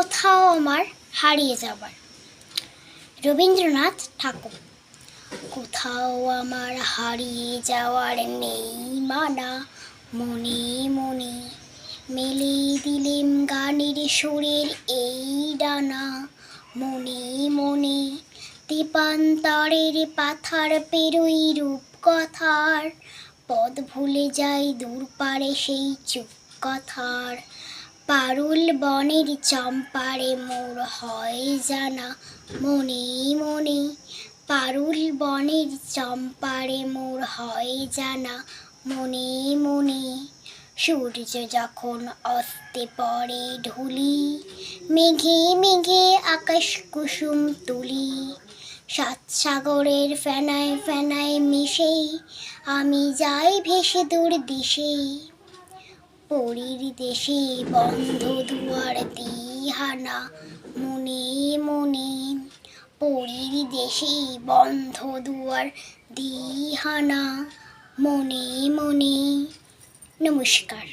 কোথাও আমার হারিয়ে যাবার। রবীন্দ্রনাথ ঠাকুর, কোথাও আমার হারিয়ে যাওয়ার নেই মানা। মনে মনে মেলে দিলেম গানের সুরের এই ডানা। মনে মনে দীপান্তরের পাথার পেরোই রূপ কথার পদ ভুলে যাই দূর পারে সেই চুপ কথার পারুল বনের চম্পারে মোর হয় জানা, মনে মনে। পারুল বনের চম্পারে মোর হয় জানা, মনে মনে। সূর্য যখন অস্তে পড়ে ঢুলি মেঘে মেঘে আকাশ কুসুম তুলি। সাত সাগরের ফেনায় ফেনায় মিশে, আমি যাই ভেসে দূর দিশে। পরীর দেশে বন্ধ দুয়ার দিহানা, মনে মনে পরীর দেশে বন্ধ দুয়ার দিহানা, মনে মনে। নমস্কার।